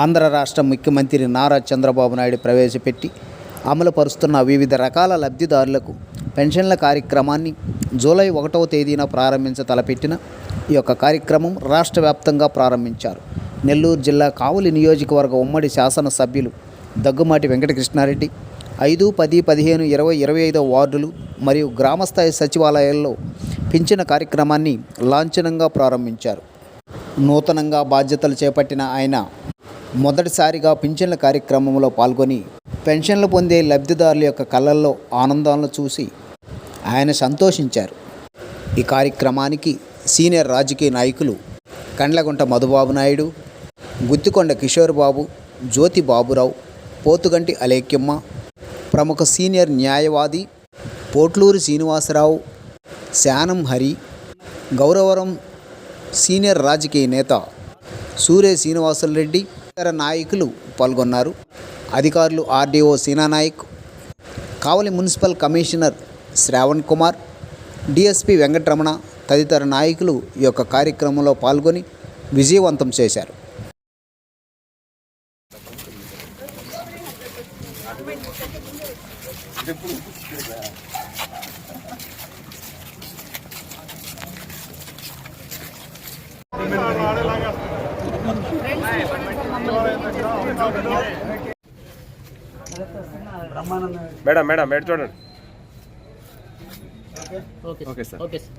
ఆంధ్ర రాష్ట్ర ముఖ్యమంత్రి నారా చంద్రబాబు నాయుడు ప్రవేశపెట్టి అమలుపరుస్తున్న వివిధ రకాల లబ్ధిదారులకు పెన్షన్ల కార్యక్రమాన్ని జూలై ఒకటవ తేదీన ప్రారంభించ తలపెట్టిన ఈ యొక్క కార్యక్రమం రాష్ట్ర వ్యాప్తంగా ప్రారంభించారు. నెల్లూరు జిల్లా కావలి నియోజకవర్గ ఉమ్మడి శాసనసభ్యులు దగ్గుమాటి వెంకటకృష్ణారెడ్డి ఐదు పది పదిహేను ఇరవై ఇరవై ఐదో వార్డులు మరియు గ్రామస్థాయి సచివాలయాల్లో పింఛన కార్యక్రమాన్ని లాంఛనంగా ప్రారంభించారు. నూతనంగా బాధ్యతలు చేపట్టిన ఆయన మొదటిసారిగా పింఛన్ల కార్యక్రమంలో పాల్గొని పెన్షన్లు పొందే లబ్ధిదారుల యొక్క కళ్ళల్లో ఆనందాలను చూసి ఆయన సంతోషించారు. ఈ కార్యక్రమానికి సీనియర్ రాజకీయ నాయకులు కండ్లగుంట మధుబాబు నాయుడు గుత్తికొండ కిషోర్ బాబు జ్యోతి బాబురావు పోతుగంటి అలేక్యమ్మ ప్రముఖ సీనియర్ న్యాయవాది పోట్లూరి శ్రీనివాసరావు శానం హరి గౌరవరం సీనియర్ రాజకీయ నేత సూర్య శ్రీనివాసులరెడ్డి ఇతర నాయకులు పాల్గొన్నారు. అధికారులు RDO Seena Naik Kavali municipal commissioner Sravan Kumar DSP Venkataramana తదితర నాయకులు ఈ యొక్క కార్యక్రమంలో పాల్గొని విజయవంతం చేశారు. మేడం మేడం మేడం చూడండి. Okay. Sir. Okay sir.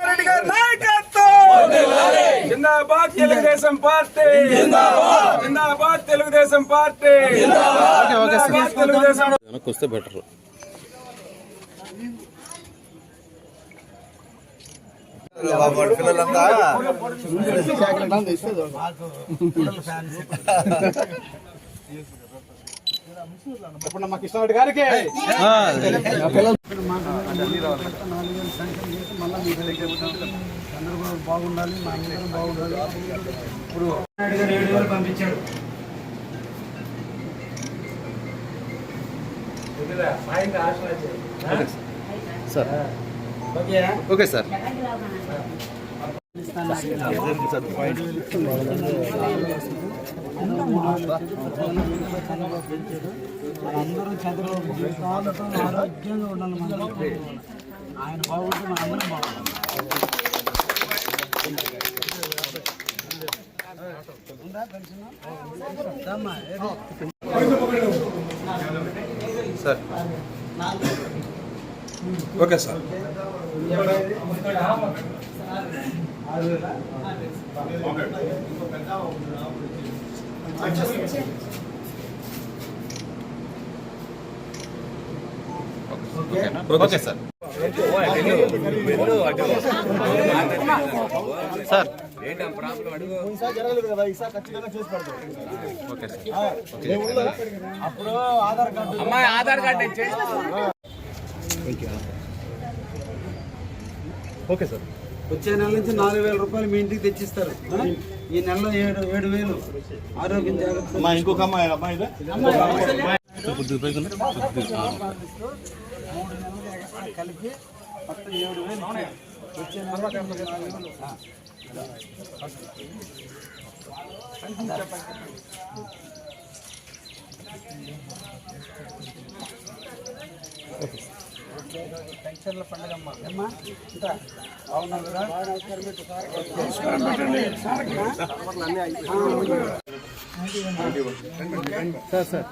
Reddy గారి జిందాబాద్ తెలుగుదేశం పార్టీ. జిందాబాద్. జిందాబాద్ తెలుగుదేశం పార్టీ. జిందాబాద్. తెలుగుదేశం వెనక్కి వస్తే బెటర్. ఇప్పుడు మా కృష్ణారెడ్డి గారికి అందరూ కూడా బాగుండాలి మా అందరం బాగుండాలి. ఇప్పుడు ఏడు వేలు పంపించాడు సార్. Okay okay sir. అందరూ చదువు జీవితాలతో ఆరోగ్యంగా ఉండాలి మనం ఆయన బాగుంటే మన అందరం బాగుంటాం sir okay sir. Okay sir. Okay అప్పుడు Aadhaar card Aadhaar card okay sir వచ్చే నెల నుంచి నాలుగు వేల రూపాయలు మీ ఇంటికి తెచ్చిస్తారు? ఈ నెలలో ఏడు ఏడు వేలు. ఆరోగ్యం జాగ్రత్త. ఇంకొక అమ్మాయి అమ్మాయి కలిపి మొత్తం ఏడు వేలు. వచ్చే నెల నాలుగు వేలు. ఆ. పెన్షన్ల పండుగ అమ్మా. ఇంకా బాగున్నారు కదా? సార్ సార్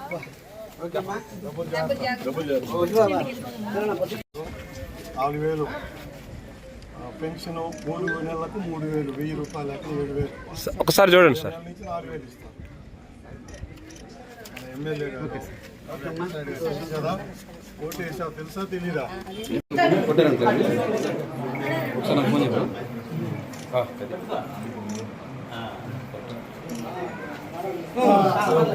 నాలుగు వేలు. ఆ, పెన్షన్ మూడు నెలలకు మూడు వేలు వెయ్యి రూపాయలు లెక్క ఏడు వేలు. ఒకసారి చూడండి సార్. నాలుగు వేలు ఇస్తాం. మన ఎమ్మెల్యే కదా. ఓటు వేసావు తెలుసా తెలీదా? ఒకసారి